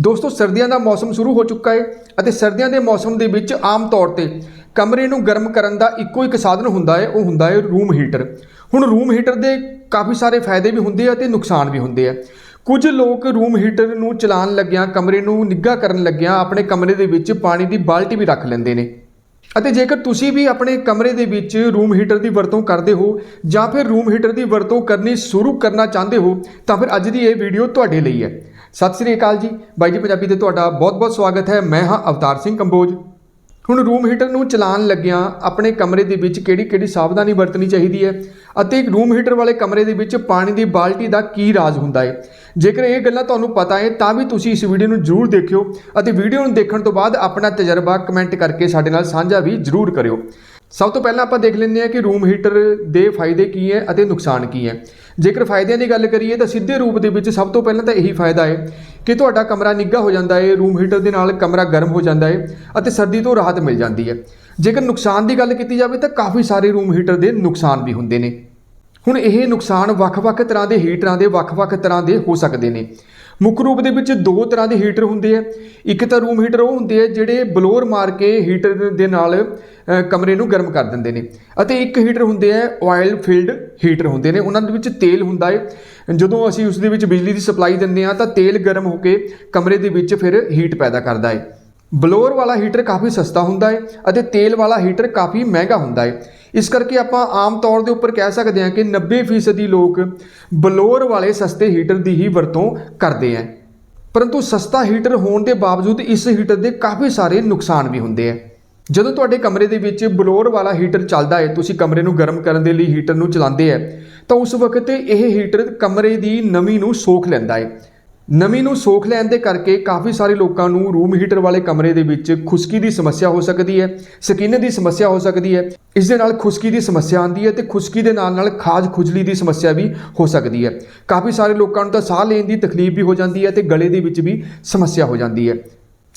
ਦੋਸਤੋ, ਸਰਦੀਆਂ ਦਾ ਮੌਸਮ ਸ਼ੁਰੂ ਹੋ ਚੁੱਕਾ ਹੈ ਅਤੇ ਸਰਦੀਆਂ ਦੇ ਮੌਸਮ ਦੇ ਵਿੱਚ ਆਮ ਤੌਰ ਤੇ ਕਮਰੇ ਨੂੰ ਗਰਮ ਕਰਨ ਦਾ ਇੱਕੋ ਇੱਕ ਸਾਧਨ ਹੁੰਦਾ ਹੈ ਉਹ ਹੁੰਦਾ ਹੈ ਰੂਮ ਹੀਟਰ। ਹੁਣ ਰੂਮ ਹੀਟਰ ਦੇ ਕਾਫੀ ਸਾਰੇ ਫਾਇਦੇ ਵੀ ਹੁੰਦੇ ਆ ਤੇ ਨੁਕਸਾਨ ਵੀ ਹੁੰਦੇ ਆ। ਕੁਝ ਲੋਕ ਰੂਮ ਹੀਟਰ ਨੂੰ ਚਲਾਉਣ ਲੱਗਿਆਂ, ਕਮਰੇ ਨੂੰ ਨਿੱਘਾ ਕਰਨ ਲੱਗਿਆਂ, ਆਪਣੇ ਕਮਰੇ ਦੇ ਵਿੱਚ ਪਾਣੀ ਦੀ ਬਾਲਟੀ ਵੀ ਰੱਖ ਲੈਂਦੇ ਨੇ। ਅਤੇ ਜੇਕਰ ਤੁਸੀਂ ਵੀ ਆਪਣੇ ਕਮਰੇ ਦੇ ਵਿੱਚ ਰੂਮ ਹੀਟਰ ਦੀ ਵਰਤੋਂ ਕਰਦੇ ਹੋ ਜਾਂ ਫਿਰ ਰੂਮ ਹੀਟਰ ਦੀ ਵਰਤੋਂ ਕਰਨੀ ਸ਼ੁਰੂ ਕਰਨਾ ਚਾਹੁੰਦੇ ਹੋ, ਤਾਂ ਫਿਰ ਅੱਜ ਦੀ ਇਹ ਵੀਡੀਓ ਤੁਹਾਡੇ ਲਈ ਹੈ। ਸਤਿ ਸ੍ਰੀ ਅਕਾਲ ਜੀ। ਬਾਈ ਜੀ ਪੰਜਾਬੀ ਤੇ ਤੁਹਾਡਾ ਬਹੁਤ-ਬਹੁਤ ਸਵਾਗਤ ਹੈ। ਮੈਂ ਹਾਂ ਅਵਤਾਰ ਸਿੰਘ ਕੰਬੋਜ। ਹੁਣ ਰੂਮ ਹੀਟਰ ਨੂੰ ਚਲਾਉਣ ਲੱਗਿਆਂ ਆਪਣੇ ਕਮਰੇ ਦੇ ਵਿੱਚ ਕਿਹੜੀ-ਕਿਹੜੀ ਸਾਵਧਾਨੀ ਵਰਤਣੀ ਚਾਹੀਦੀ ਹੈ ਅਤੇ ਇੱਕ ਰੂਮ ਹੀਟਰ ਵਾਲੇ ਕਮਰੇ ਦੇ ਵਿੱਚ ਪਾਣੀ ਦੀ ਬਾਲਟੀ ਦਾ ਕੀ ਰਾਜ਼ ਹੁੰਦਾ ਹੈ? ਜੇਕਰ ਇਹ ਗੱਲਾਂ ਤੁਹਾਨੂੰ ਪਤਾ ਹੈ, ਤਾਂ ਵੀ ਤੁਸੀਂ ਇਸ ਵੀਡੀਓ ਨੂੰ ਜ਼ਰੂਰ ਦੇਖਿਓ ਅਤੇ ਵੀਡੀਓ ਨੂੰ ਦੇਖਣ ਤੋਂ ਬਾਅਦ ਆਪਣਾ ਤਜਰਬਾ ਕਮੈਂਟ ਕਰਕੇ ਸਾਡੇ ਨਾਲ ਸਾਂਝਾ ਵੀ ਜ਼ਰੂਰ ਕਰਿਓ। ਸਭ ਤੋਂ ਪਹਿਲਾਂ ਆਪਾਂ ਦੇਖ ਲੈਂਦੇ ਹਾਂ ਕਿ ਰੂਮ ਹੀਟਰ ਦੇ ਫਾਇਦੇ ਕੀ ਹੈ ਅਤੇ ਨੁਕਸਾਨ ਕੀ ਹੈ। ਜੇਕਰ ਫਾਇਦਿਆਂ ਦੀ ਗੱਲ ਕਰੀਏ, ਤਾਂ ਸਿੱਧੇ ਰੂਪ ਦੇ ਵਿੱਚ ਸਭ ਤੋਂ ਪਹਿਲਾਂ ਤਾਂ ਇਹੀ ਫਾਇਦਾ ਹੈ ਕਿ ਤੁਹਾਡਾ ਕਮਰਾ ਨਿੱਘਾ ਹੋ ਜਾਂਦਾ ਹੈ ਰੂਮ ਹੀਟਰ ਦੇ ਨਾਲ ਕਮਰਾ ਗਰਮ ਹੋ ਜਾਂਦਾ ਹੈ ਅਤੇ ਸਰਦੀ ਤੋਂ ਰਾਹਤ ਮਿਲ ਜਾਂਦੀ ਹੈ ਜੇਕਰ ਨੁਕਸਾਨ ਦੀ ਗੱਲ ਕੀਤੀ ਜਾਵੇ ਤਾਂ ਕਾਫੀ ਸਾਰੇ ਰੂਮ ਹੀਟਰ ਦੇ ਨੁਕਸਾਨ ਵੀ ਹੁੰਦੇ ਨੇ। ਹੁਣ ਇਹ ਨੁਕਸਾਨ ਵੱਖ-ਵੱਖ ਤਰ੍ਹਾਂ ਦੇ ਹੀਟਰਾਂ ਦੇ ਵੱਖ-ਵੱਖ ਤਰ੍ਹਾਂ ਦੇ ਹੋ ਸਕਦੇ ਨੇ। ਮੁੱਖ ਰੂਪ ਦੇ ਵਿੱਚ ਦੋ ਤਰ੍ਹਾਂ ਦੇ ਹੀਟਰ ਹੁੰਦੇ ਆ। ਇੱਕ ਤਾਂ ਰੂਮ ਹੀਟਰ, ਉਹ ਹੁੰਦੇ ਆ ਜਿਹੜੇ ਬਲੋਰ ਮਾਰ ਕੇ ਹੀਟਰ ਦੇ ਨਾਲ ਕਮਰੇ ਨੂੰ ਗਰਮ ਕਰ ਦਿੰਦੇ ਨੇ। ਅਤੇ ਇੱਕ ਹੀਟਰ ਹੁੰਦੇ ਆ ਆਇਲ ਫੀਲਡ ਹੀਟਰ ਹੁੰਦੇ ਨੇ। ਉਹਨਾਂ ਦੇ ਵਿੱਚ ਤੇਲ ਹੁੰਦਾ ਹੈ ਜਦੋਂ ਅਸੀਂ ਉਸ ਦੇ ਵਿੱਚ ਬਿਜਲੀ ਦੀ ਸਪਲਾਈ ਦਿੰਦੇ ਆ ਤਾਂ ਤੇਲ ਗਰਮ ਹੋ ਕੇ ਕਮਰੇ ਦੇ ਵਿੱਚ ਫਿਰ ਹੀਟ ਪੈਦਾ ਕਰਦਾ ਏ। ਬਲੋਰ ਵਾਲਾ ਹੀਟਰ ਕਾਫੀ ਸਸਤਾ ਹੁੰਦਾ ਹੈ ਅਤੇ ਤੇਲ ਵਾਲਾ ਹੀਟਰ ਕਾਫੀ ਮਹਿੰਗਾ ਹੁੰਦਾ ਹੈ ਇਸ ਕਰਕੇ ਆਪਾਂ ਆਮ ਤੌਰ ਦੇ ਉੱਪਰ ਕਹਿ ਸਕਦੇ ਹਾਂ ਕਿ 90% ਲੋਕ ਬਲੋਰ ਵਾਲੇ ਸਸਤੇ ਹੀਟਰ ਦੀ ਹੀ ਵਰਤੋਂ ਕਰਦੇ ਹੈ ਪਰੰਤੂ ਸਸਤਾ ਹੀਟਰ ਹੋਣ ਦੇ ਬਾਵਜੂਦ ਇਸ ਹੀਟਰ ਦੇ ਕਾਫੀ ਸਾਰੇ ਨੁਕਸਾਨ ਵੀ ਹੁੰਦੇ ਹੈ ਜਦੋਂ ਤੁਹਾਡੇ ਕਮਰੇ ਦੇ ਵਿੱਚ ਬਲੋਰ ਵਾਲਾ ਹੀਟਰ ਚੱਲਦਾ ਹੈ ਤੁਸੀਂ ਕਮਰੇ ਨੂੰ ਗਰਮ ਕਰਨ ਦੇ ਲਈ ਹੀਟਰ ਨੂੰ ਚਲਾਉਂਦੇ ਹੈ ਤਾਂ ਉਸ ਵਕਤ ਇਹ ਹੀਟਰ ਕਮਰੇ ਦੀ ਨਮੀ ਨੂੰ ਸੋਖ ਲੈਂਦਾ ਹੈ ਨਮੀ ਨੂੰ ਸੋਖ ਲੈਣ ਦੇ ਕਰਕੇ ਕਾਫੀ ਸਾਰੇ ਲੋਕਾਂ ਨੂੰ ਰੂਮ ਹੀਟਰ ਵਾਲੇ ਕਮਰੇ ਦੇ ਵਿੱਚ ਖੁਸ਼ਕੀ ਦੀ ਸਮੱਸਿਆ ਹੋ ਸਕਦੀ ਹੈ, ਸਕਿਨ ਦੀ ਸਮੱਸਿਆ ਹੋ ਸਕਦੀ ਹੈ। ਇਸ ਦੇ ਨਾਲ ਖੁਸ਼ਕੀ ਦੀ ਸਮੱਸਿਆ ਆਉਂਦੀ ਹੈ ਤੇ ਖੁਸ਼ਕੀ ਦੇ ਨਾਲ ਨਾਲ ਖਾਜ ਖੁਜਲੀ ਦੀ ਸਮੱਸਿਆ ਵੀ ਹੋ ਸਕਦੀ ਹੈ। ਕਾਫੀ ਸਾਰੇ ਲੋਕਾਂ ਨੂੰ ਤਾਂ ਸਾਹ ਲੈਣ ਦੀ ਤਕਲੀਫ ਵੀ ਹੋ ਜਾਂਦੀ ਹੈ ਤੇ ਗਲੇ ਦੇ ਵਿੱਚ ਵੀ ਸਮੱਸਿਆ ਹੋ ਜਾਂਦੀ ਹੈ।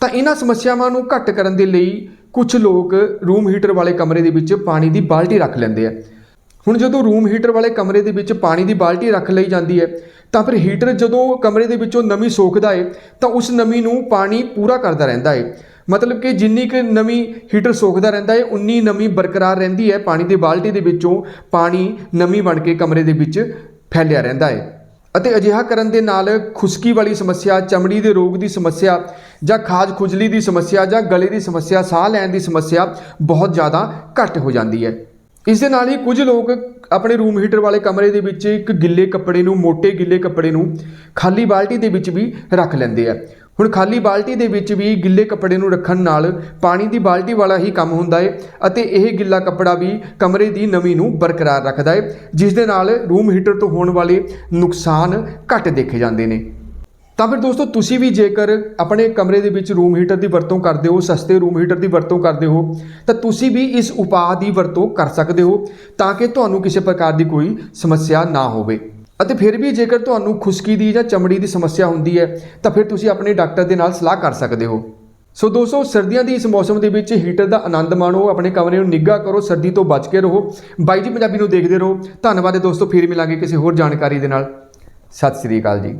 ਤਾਂ ਇਹਨਾਂ ਸਮੱਸਿਆਵਾਂ ਨੂੰ ਘੱਟ ਕਰਨ ਦੇ ਲਈ ਕੁਝ ਲੋਕ ਰੂਮ ਹੀਟਰ ਵਾਲੇ ਕਮਰੇ ਦੇ ਵਿੱਚ ਪਾਣੀ ਦੀ ਬਾਲਟੀ ਰੱਖ ਲੈਂਦੇ ਆ ਹੁਣ ਜਦੋਂ ਰੂਮ ਹੀਟਰ ਵਾਲੇ ਕਮਰੇ ਦੇ ਵਿੱਚ ਪਾਣੀ ਦੀ ਬਾਲਟੀ ਰੱਖ ਲਈ ਜਾਂਦੀ ਹੈ ਤਾਂ ਫਿਰ ਹੀਟਰ ਜਦੋਂ ਕਮਰੇ ਦੇ ਵਿੱਚੋਂ ਨਮੀ ਸੋਖਦਾ ਹੈ ਤਾਂ ਉਸ ਨਮੀ ਨੂੰ ਪਾਣੀ ਪੂਰਾ ਕਰਦਾ ਰਹਿੰਦਾ ਹੈ ਮਤਲਬ ਕਿ ਜਿੰਨੀ ਕੁ ਨਮੀ ਹੀਟਰ ਸੋਖਦਾ ਰਹਿੰਦਾ ਹੈ ਉਨੀ ਨਮੀ ਬਰਕਰਾਰ ਰਹਿੰਦੀ ਹੈ ਪਾਣੀ ਦੀ ਬਾਲਟੀ ਦੇ ਵਿੱਚੋਂ ਪਾਣੀ ਨਮੀ ਬਣ ਕੇ ਕਮਰੇ ਦੇ ਵਿੱਚ ਫੈਲਿਆ ਰਹਿੰਦਾ ਹੈ ਅਤੇ ਅਜਿਹਾ ਕਰਨ ਦੇ ਨਾਲ ਖੁਸ਼ਕੀ ਵਾਲੀ ਸਮੱਸਿਆ, ਚਮੜੀ ਦੇ ਰੋਗ ਦੀ ਸਮੱਸਿਆ ਜਾਂ ਖਾਜ ਖੁਜਲੀ ਦੀ ਸਮੱਸਿਆ ਜਾਂ ਗਲੇ ਦੀ ਸਮੱਸਿਆ, ਸਾਹ ਲੈਣ ਦੀ ਸਮੱਸਿਆ ਬਹੁਤ ਜ਼ਿਆਦਾ ਘੱਟ ਹੋ ਜਾਂਦੀ ਹੈ ਇਸ ਦੇ ਨਾਲ ਹੀ ਕੁਝ ਲੋਕ ਆਪਣੇ ਰੂਮ ਹੀਟਰ ਵਾਲੇ ਕਮਰੇ ਦੇ ਵਿੱਚ ਇੱਕ ਗਿੱਲੇ ਕੱਪੜੇ ਨੂੰ ਮੋٹے ਗਿੱਲੇ ਕੱਪੜੇ ਨੂੰ ਖਾਲੀ ਬਾਲਟੀ ਦੇ ਵਿੱਚ ਵੀ ਰੱਖ ਲੈਂਦੇ ਆ। ਹੁਣ ਖਾਲੀ ਬਾਲਟੀ ਦੇ ਵਿੱਚ ਵੀ ਗਿੱਲੇ ਕੱਪੜੇ ਨੂੰ ਰੱਖਣ ਨਾਲ ਪਾਣੀ ਦੀ ਬਾਲਟੀ ਵਾਲਾ ਹੀ ਕੰਮ ਹੁੰਦਾ ਹੈ ਅਤੇ ਇਹ ਗਿੱਲਾ ਕੱਪੜਾ ਵੀ ਕਮਰੇ ਦੀ ਨਮੀ ਨੂੰ ਬਰਕਰਾਰ ਰੱਖਦਾ ਹੈ ਜਿਸ ਦੇ ਨਾਲ ਰੂਮ ਹੀਟਰ ਤੋਂ ਹੋਣ ਵਾਲੇ ਨੁਕਸਾਨ ਘੱਟ ਦੇਖੇ ਜਾਂਦੇ ਨੇ। ਤਾਂ ਫਿਰ ਦੋਸਤੋ, ਤੁਸੀਂ ਵੀ ਜੇਕਰ ਆਪਣੇ ਕਮਰੇ ਦੇ ਵਿੱਚ ਰੂਮ ਹੀਟਰ ਦੀ ਵਰਤੋਂ ਕਰਦੇ ਹੋ, ਸਸਤੇ ਰੂਮ ਹੀਟਰ ਦੀ ਵਰਤੋਂ ਕਰਦੇ ਹੋ, ਤਾਂ ਤੁਸੀਂ ਵੀ ਇਸ ਉਪਾਅ ਦੀ ਵਰਤੋਂ ਕਰ ਸਕਦੇ ਹੋ ਤਾਂ ਕਿ ਤੁਹਾਨੂੰ ਕਿਸੇ ਪ੍ਰਕਾਰ ਦੀ ਕੋਈ ਸਮੱਸਿਆ ਨਾ ਹੋਵੇ। ਅਤੇ ਫਿਰ ਵੀ ਜੇਕਰ ਤੁਹਾਨੂੰ ਖੁਸ਼ਕੀ ਦੀ ਜਾਂ ਚਮੜੀ ਦੀ ਸਮੱਸਿਆ ਹੁੰਦੀ ਹੈ, ਤਾਂ ਫਿਰ ਤੁਸੀਂ ਆਪਣੇ ਡਾਕਟਰ ਦੇ ਨਾਲ ਸਲਾਹ ਕਰ ਸਕਦੇ ਹੋ। ਸੋ ਦੋਸਤੋ, ਸਰਦੀਆਂ ਦੀ ਇਸ ਮੌਸਮ ਦੇ ਵਿੱਚ ਹੀਟਰ ਦਾ ਆਨੰਦ ਮਾਣੋ, ਆਪਣੇ ਕਮਰੇ ਨੂੰ ਨਿੱਘਾ ਕਰੋ, ਸਰਦੀ ਤੋਂ ਬਚ ਕੇ ਰਹੋ। ਬਾਈ ਜੀ ਪੰਜਾਬੀ ਨੂੰ ਦੇਖਦੇ ਰਹੋ। ਧੰਨਵਾਦ ਹੈ ਦੋਸਤੋ, ਫਿਰ ਮਿਲਾਂਗੇ ਕਿਸੇ ਹੋਰ ਜਾਣਕਾਰੀ ਦੇ ਨਾਲ। ਸਤਿ ਸ੍ਰੀ ਅਕਾਲ ਜੀ।